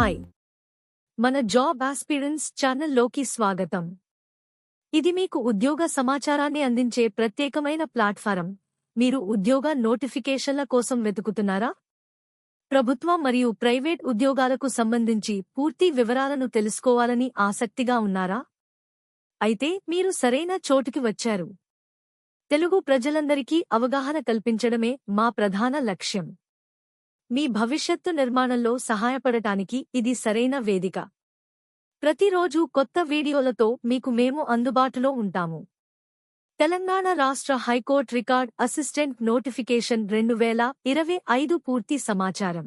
Hi మన job aspirants ఛానల్లోకి స్వాగతం. ఇది మీకు ఉద్యోగ సమాచారాన్ని అందించే ప్రత్యేకమైన ప్లాట్ఫారం. మీరు ఉద్యోగ నోటిఫికేషన్ల కోసం వెతుకుతున్నారా? ప్రభుత్వ మరియు ప్రైవేట్ ఉద్యోగాలకు సంబంధించి పూర్తి వివరాలను తెలుసుకోవాలని ఆసక్తిగా ఉన్నారా? అయితే మీరు సరైన చోటుకి వచ్చారు. తెలుగు ప్రజలందరికీ అవగాహన కల్పించడమే మా ప్రధాన లక్ష్యం. మీ భవిష్యత్తు నిర్మాణంలో సహాయపడటానికి ఇది సరైన వేదిక. ప్రతిరోజు కొత్త వీడియోలతో మీకు మేము అందుబాటులో ఉంటాము. తెలంగాణ రాష్ట్ర హైకోర్టు రికార్డ్ అసిస్టెంట్ నోటిఫికేషన్ రెండు వేల ఇరవై ఐదు పూర్తి సమాచారం.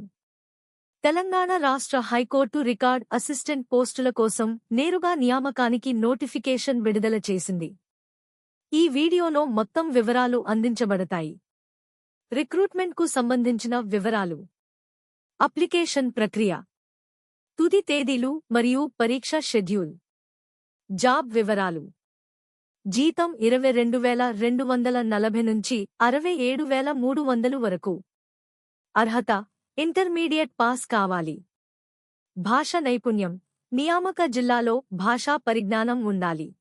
తెలంగాణ రాష్ట్ర హైకోర్టు రికార్డ్ అసిస్టెంట్ పోస్టుల కోసం నేరుగా నియామకానికి నోటిఫికేషన్ విడుదల చేసింది. ఈ వీడియోలో మొత్తం వివరాలు అందించబడతాయి. రిక్రూట్మెంట్కు సంబంధించిన వివరాలు. అప్లికేషన్ ప్రక్రియ. తుది తేదీలు మరియు పరీక్ష షెడ్యూల్. జాబ్ వివరాలు. జీతం ఇరవై రెండు వేల రెండు వందల నలభై నుంచి అరవై ఏడు వేల మూడు వందలు వరకు. అర్హత ఇంటర్మీడియట్ పాస్ కావాలి. భాష నైపుణ్యం నియామక జిల్లాలో భాషా పరిజ్ఞానం ఉండాలి.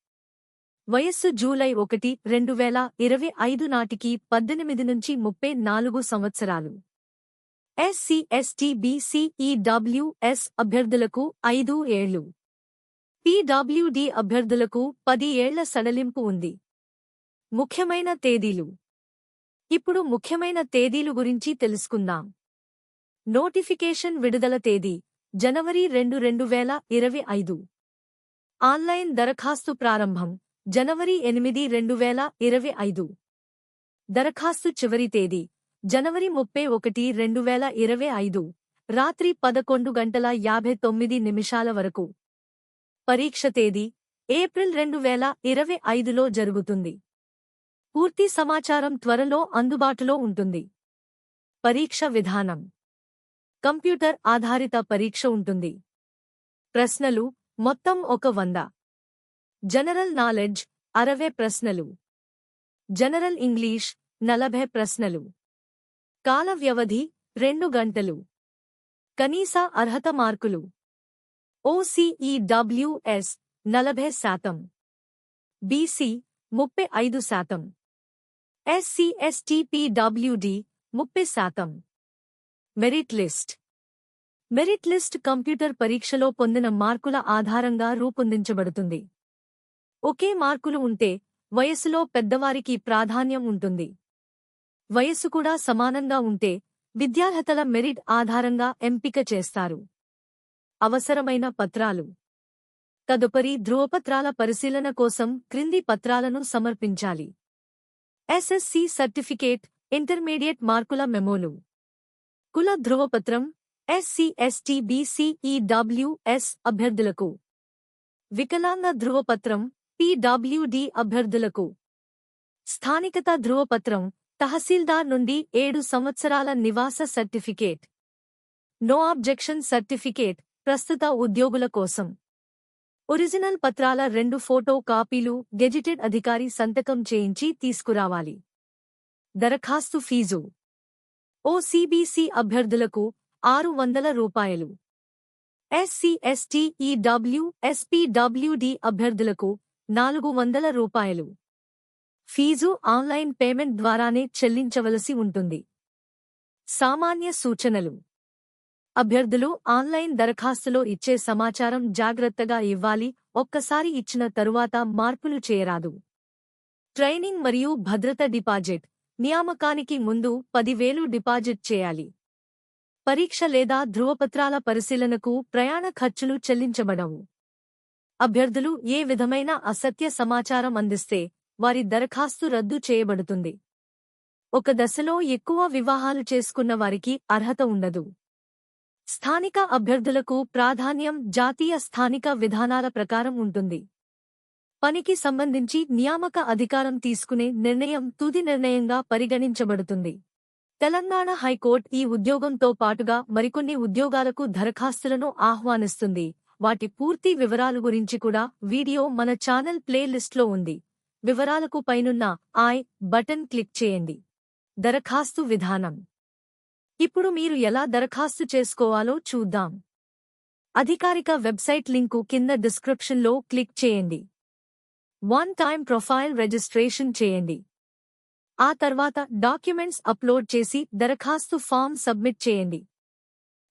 వయస్సు జూలై ఒకటి రెండు వేల ఇరవై ఐదు నాటికి పద్దెనిమిది నుంచి ముప్పై నాలుగు సంవత్సరాలు. ఎస్సీ ఎస్టీ బీసీ ఈడబ్ల్యూఎస్ అభ్యర్థులకు ఐదు ఏళ్ళు. పీడబ్ల్యూడీ అభ్యర్థులకు పది ఏళ్ళ సడలింపు ఉంది. ముఖ్యమైన తేదీలు. ఇప్పుడు ముఖ్యమైన తేదీలు గురించి తెలుసుకుందాం. నోటిఫికేషన్ విడుదల తేదీ జనవరి రెండు రెండు వేల ఇరవై ఐదు. ఆన్లైన్ దరఖాస్తు ప్రారంభం జనవరి ఎనిమిది రెండు వేల ఇరవై ఐదు. దరఖాస్తు చివరి తేదీ జనవరి ముప్పై ఒకటి రెండు వేల ఇరవై ఐదు రాత్రి పదకొండు గంటల యాభై తొమ్మిది నిమిషాల వరకు. పరీక్ష తేదీ ఏప్రిల్ రెండు వేల ఇరవై ఐదులో జరుగుతుంది. పూర్తి సమాచారం త్వరలో అందుబాటులో ఉంటుంది. పరీక్ష విధానం. కంప్యూటర్ ఆధారిత పరీక్ష ఉంటుంది. ప్రశ్నలు మొత్తం ఒక వంద. జనరల్ నాలెడ్జ్ అరవై ప్రశ్నలు. జనరల్ ఇంగ్లీష్ నలభై ప్రశ్నలు. కాల వ్యవధి రెండు గంటలు. కనీస అర్హత మార్కులు. ఓసీఈడబ్ల్యూఎస్ నలభై శాతం. బీసీ ముప్పై ఐదు శాతం. ఎస్సీఎస్టీపీడబ్ల్యూడి ముప్పై శాతం. Merit list. Merit list computer పరీక్షలో పొందిన మార్కుల ఆధారంగా రూపొందించబడుతుంది. ఒకే మార్కులు ఉంటే వయసులో పెద్దవారికి ప్రాధాన్యం ఉంటుంది. వయస్సు కూడా సమానంగా ఉంటే విద్యార్హతల మెరిట్ ఆధారంగా ఎంపిక చేస్తారు. అవసరమైన పత్రాలు. తదుపరి ధృవపత్రాల పరిశీలన కోసం క్రింది పత్రాలను సమర్పించాలి. ఎస్ఎస్సి సర్టిఫికేట్ ఇంటర్మీడియట్ మార్కుల మెమోలు. కుల ధృవపత్రం ఎస్సీ ఎస్టీ బీసీ అభ్యర్థులకు. వికలాంగ ధృవపత్రం పీడబ్ల్యూడి అభ్యర్థులకు. స్థానికత ధృవపత్రం తహసీల్దార్ నుండి ఏడు సంవత్సరాల నివాస సర్టిఫికేట్. నో ఆబ్జెక్షన్ సర్టిఫికేట్ ప్రస్తుత ఉద్యోగుల కోసం. ఒరిజినల్ పత్రాల రెండు ఫోటో కాపీలు గెజిటెడ్ అధికారి సంతకం చేయించి తీసుకురావాలి. దరఖాస్తు ఫీజు. ఓసీబీసీ అభ్యర్థులకు ఆరు వందల రూపాయలు. ఎస్సీ ఎస్టీ ఈడబ్ల్యూ ఎస్పీడబ్ల్యూడి అభ్యర్థులకు నాలుగు వందల రూపాయలు. ఫీజు ఆన్లైన్ పేమెంట్ ద్వారానే చెల్లించవలసి ఉంటుంది. సామాన్య సూచనలు. అభ్యర్థులు ఆన్లైన్ దరఖాస్తులో ఇచ్చే సమాచారం జాగ్రత్తగా ఇవ్వాలి ఒక్కసారి ఇచ్చిన తరువాత మార్పులు చేయరాదు. ట్రైనింగ్ మరియు భద్రత డిపాజిట్. నియామకానికి ముందు పదివేలు డిపాజిట్ చేయాలి. పరీక్ష లేదా ధృవపత్రాల పరిశీలనకు ప్రయాణ ఖర్చులు చెల్లించబడవు. అభ్యర్థులు ఏ విధమైన అసత్య సమాచారం అందిస్తే వారి దరఖాస్తు రద్దు చేయబడుతుంది. ఒక దశలో ఎక్కువ వివాహాలు చేసుకున్న వారికి అర్హత ఉండదు. స్థానిక అభ్యర్థులకు ప్రాధాన్యం జాతీయ స్థానిక విధానాల ప్రకారం ఉంటుంది. పనికి సంబంధించి నియామక అధికారం తీసుకునే నిర్ణయం తుది నిర్ణయంగా పరిగణించబడుతుంది. తెలంగాణ హైకోర్టు ఈ ఉద్యోగంతో పాటుగా మరికొన్ని ఉద్యోగాలకు దరఖాస్తులను ఆహ్వానిస్తుంది. వాటి పూర్తి వివరాలు గురించి కూడా వీడియో మన ఛానల్ ప్లేలిస్ట్లో ఉంది. వివరాలకు పైనున్న ఐ బటన్ క్లిక్ చేయండి. దరఖాస్తు విధానం. ఇప్పుడు మీరు ఎలా దరఖాస్తు చేసుకోవాలో చూద్దాం. అధికారిక వెబ్సైట్ లింకు కింద డిస్క్రిప్షన్లో క్లిక్ చేయండి. వన్ టైం ప్రొఫైల్ రిజిస్ట్రేషన్ చేయండి. ఆ తర్వాత డాక్యుమెంట్స్ అప్లోడ్ చేసి దరఖాస్తు ఫామ్ సబ్మిట్ చేయండి.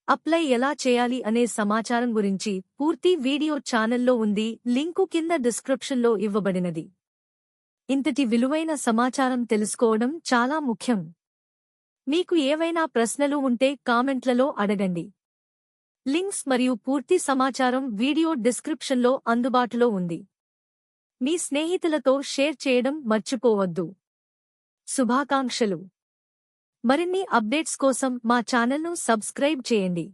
అప్లై ఎలా చేయాలి అనే సమాచారం గురించి పూర్తి వీడియో ఛానల్లో ఉంది. లింకు కింద డిస్క్రిప్షన్లో ఇవ్వబడినది. ఇంతటి విలువైన సమాచారం తెలుసుకోవడం చాలా ముఖ్యం. మీకు ఏవైనా ప్రశ్నలు ఉంటే కామెంట్లలో అడగండి. లింక్స్ మరియు పూర్తి సమాచారం వీడియో డిస్క్రిప్షన్లో అందుబాటులో ఉంది. మీ స్నేహితులతో షేర్ చేయడం మర్చిపోవద్దు. శుభాకాంక్షలు. మరిన్ని అప్డేట్స్ కోసం మా ఛానల్ను సబ్స్క్రైబ్ చేయండి.